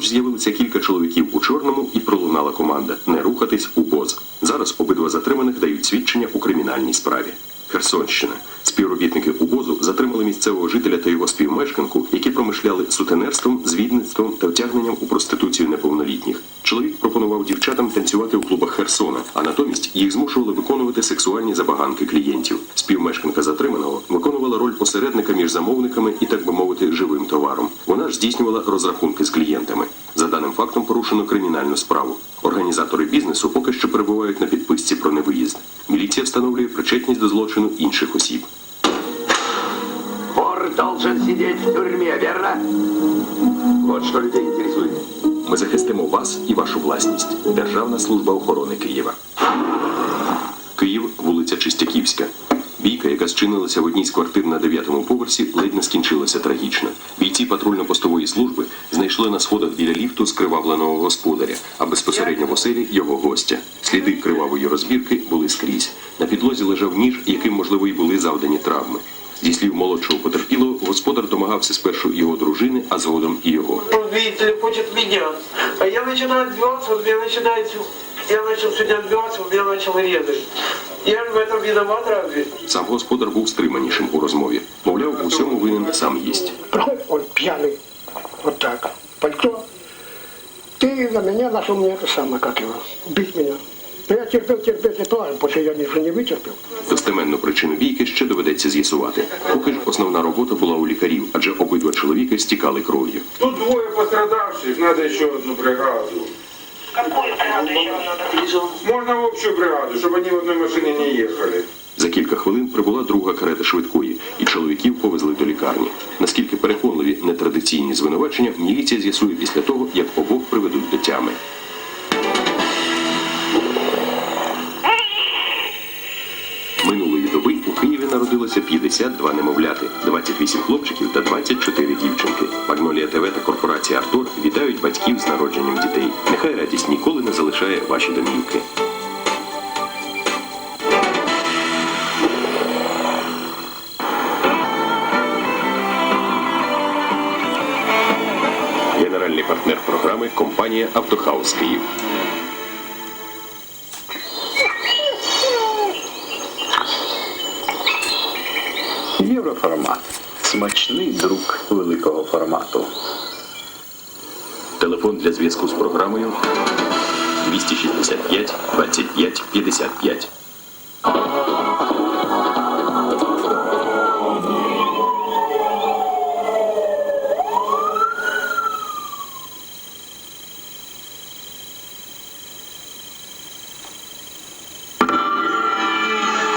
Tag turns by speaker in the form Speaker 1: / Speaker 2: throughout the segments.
Speaker 1: Поруч з'явилися кілька чоловіків у чорному і пролунала команда не рухатись у БОЗ. Зараз обидва затриманих дають свідчення у кримінальній справі. Херсонщина. Співробітники УБОЗу затримали місцевого жителя та його співмешканку, які промишляли сутенерством, звідництвом та втягненням у проституцію неповнолітніх. Танцювати у клубах Херсона, а натомість їх змушували виконувати сексуальні забаганки клієнтів. Співмешканка затриманого виконувала роль посередника між замовниками і, так би мовити, живим товаром. Вона ж здійснювала розрахунки з клієнтами. За даним фактом порушено кримінальну справу. Організатори бізнесу поки що перебувають на підписці про невиїзд. Міліція встановлює причетність до злочину інших осіб.
Speaker 2: Должен сидеть в тюрьме, верно? Вот что людей интересует.
Speaker 1: Ми захистимо вас і вашу власність. Державна служба охорони Києва. Київ, вулиця Чистяківська. Бійка, яка зчинилася в одній з квартир на дев'ятому поверсі, ледь не скінчилася трагічно. Бійці патрульно-постової служби знайшли на сходах біля ліфту скривавленого господаря, а безпосередньо в оселі його гостя. Сліди кривавої розбірки були скрізь. На підлозі лежав ніж, яким, можливо, і були завдані травми. Зі слів молодшого потерпілого, господар домагався спершу його дружини, а згодом і його
Speaker 3: Он, видите ли, хочет меня. А я начинаю отбиваться, он меня начинает... Я начал сегодня отбиваться, он меня начал резать. Я в этом виноват разве?
Speaker 1: Сам господар був стриманішим у розмові. Мовляв, у всьому винен сам їсть.
Speaker 4: Приходит он пьяный, вот так, пальто. Ты за меня нашел мне это самое, как его, бить меня. Но я терпеть и то, а после я уже не вытерпел.
Speaker 1: Достеменну причину бійки ще доведеться з'ясувати. Поки ж основна робота була у лікарів, адже обидва чоловіки стікали кров'ю.
Speaker 5: Тут двое пострадавших, надо еще одну бригаду.
Speaker 6: Какую бригаду еще надо?
Speaker 5: Можно в общую бригаду, чтобы они в одной машине не ехали.
Speaker 1: За кілька хвилин прибула друга карета швидкої, і чоловіків повезли до лікарні. Наскільки переконливі нетрадиційні звинувачення, міліція з'ясує після того, як обох приведуть до тями. Народилося 52 немовляти, 28 хлопчиків та 24 дівчинки. Магнолія ТВ та корпорація Артур вітають батьків з народженням дітей. Нехай радість ніколи не залишає ваші домівки. Генеральний партнер програми компанія Автохаус Київ.
Speaker 2: Смачний друг великого формату.
Speaker 1: Телефон для зв'язку з програмою 265 25 55.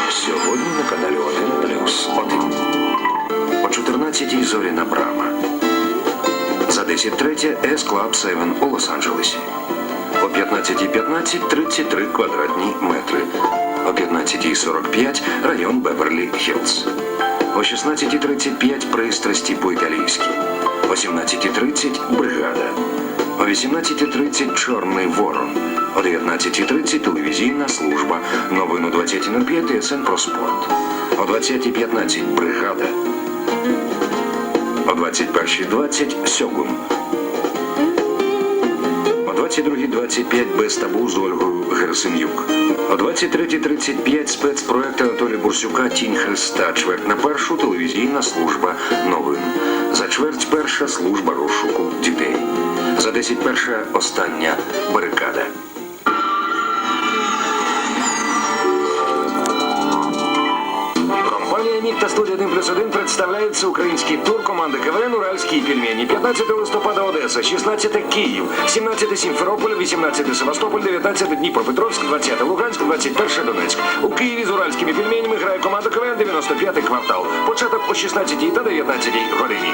Speaker 7: Сьогодні на каналі 1 плюс 1. О 14-й зоряна брама. За 10.03 S Club 7 у Лос-Анджелесі. О 15.15 33 квадратні метри. О 15.45 район Беверлі Хіллз. О 16.35 пристрасті по-італійськи. О 17.30 бригада. О 18.30 Чорний ворон. О 19.30 телевізійна служба. Новин о 20.05 ТСН про спорт. О 20.15 бригада. О 21.20 Сьогун. О 22.25 без табу з Ольгою Герсенюк. О 23.35 спецпроект Анатолія Бурсюка Тінь Христа. Чверть на першу телевізійна служба новин. За чверть перша служба розшуку дітей. За 10 перша остання
Speaker 8: представляють всеукраїнський тур команди КВН «Уральські пельмені». 15 листопада Одеса, 16 Київ, 17 Сімферополь, 18 Севастополь, 19 Дніпропетровськ, 20 Луганськ, 21 Донецьк. У Києві з уральськими пельменями грає команда КВН 95 квартал. Початок о 16 та 19 годині.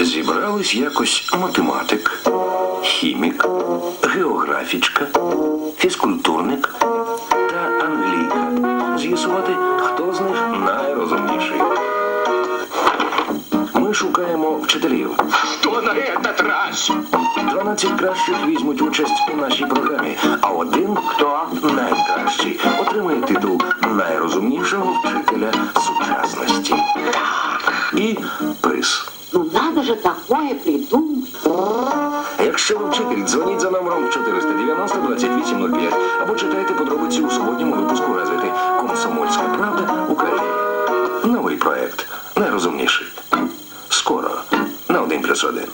Speaker 7: Зібрались якось математик, хімік, географічка, фізкультурник. З'ясувати, хто з них найрозумніший. Ми шукаємо вчителів.
Speaker 2: Кто на этот раз?
Speaker 7: 12 кращих візьмуть участь у нашій програмі, а один, хто найкращий, отримає титул найрозумнішого вчителя сучасності. Так. І приз.
Speaker 6: Ну надо же,
Speaker 9: же такое придумать?
Speaker 7: Якщо ви вчитель, дзвоніть за номером 490 2805 або читайте подробиці у суботньому випуску газети Комсомольська правда Україна. Новий проект. Найрозумніший. Скоро. На 1 плюс 1.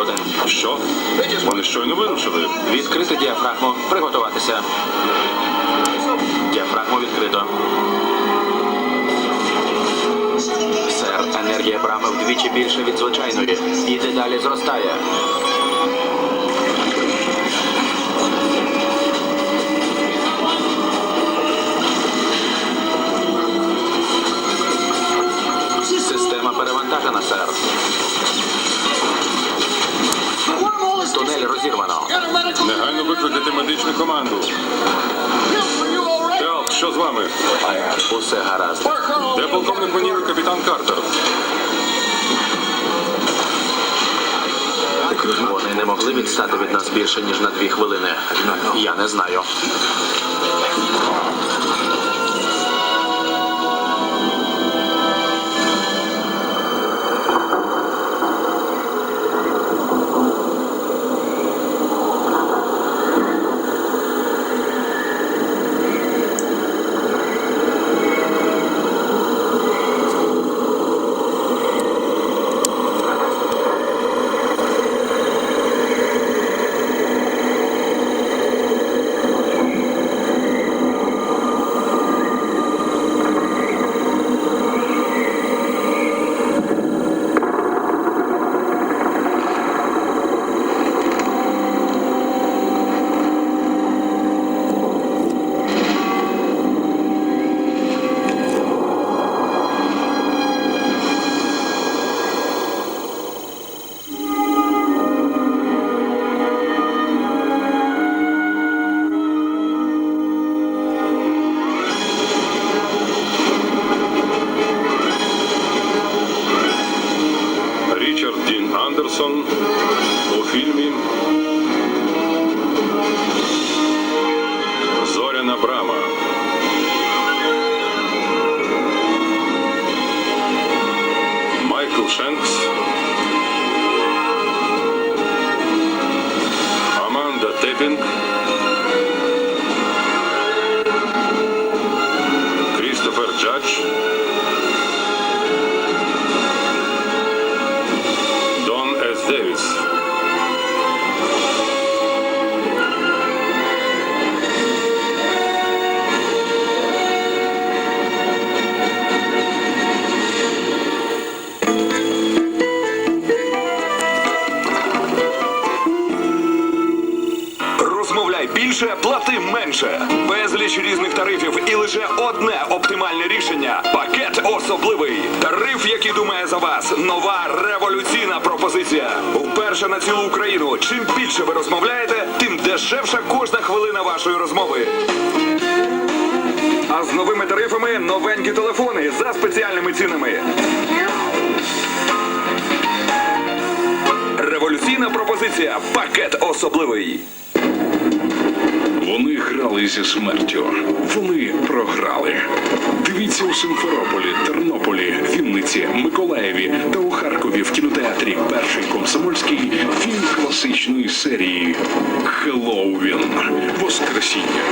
Speaker 2: ЗБ-1.
Speaker 8: Що? Вони щойно вирушили.
Speaker 2: Відкрити діафрагму. Приготуватися. Діафрагму відкрито. Сер, енергія брами вдвічі більше від звичайної. І дедалі зростає.
Speaker 8: Вами?
Speaker 2: Усе гаразд.
Speaker 8: Де полковник Ванів і капітан Картер?
Speaker 2: Вони не могли відстати від нас більше, ніж на дві хвилини. Я не знаю.
Speaker 8: Shanks, Amanda Tebin. Christopher
Speaker 10: Judge. Більше, плати менше. Безліч різних тарифів і лише одне оптимальне рішення. Пакет особливий. Тариф, який думає за вас. Нова революційна пропозиція. Вперше на цілу Україну. Чим більше ви розмовляєте, тим дешевша кожна хвилина вашої розмови. А з новими тарифами новенькі телефони за спеціальними цінами. Революційна пропозиція. Пакет особливий.
Speaker 11: Вони грали зі смертю. Вони програли. Дивіться у Симферополі, Тернополі, Вінниці, Миколаєві та у Харкові в кінотеатрі Перший комсомольський фільм класичної серії Хеллоуін. Воскресіння.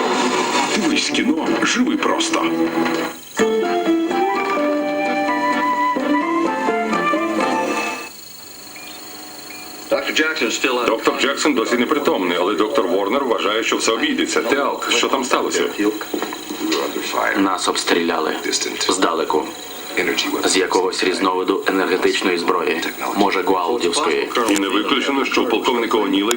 Speaker 11: Дивись кіно, живи просто.
Speaker 8: Доктор Джексон досі непритомний, але доктор Ворнер вважає, що все обійдеться. Теалк, що там сталося?
Speaker 2: Нас обстріляли здалеку. З якогось різновиду енергетичної зброї. Може, Гуалдівської.
Speaker 8: І не виключено, що полковник Оніли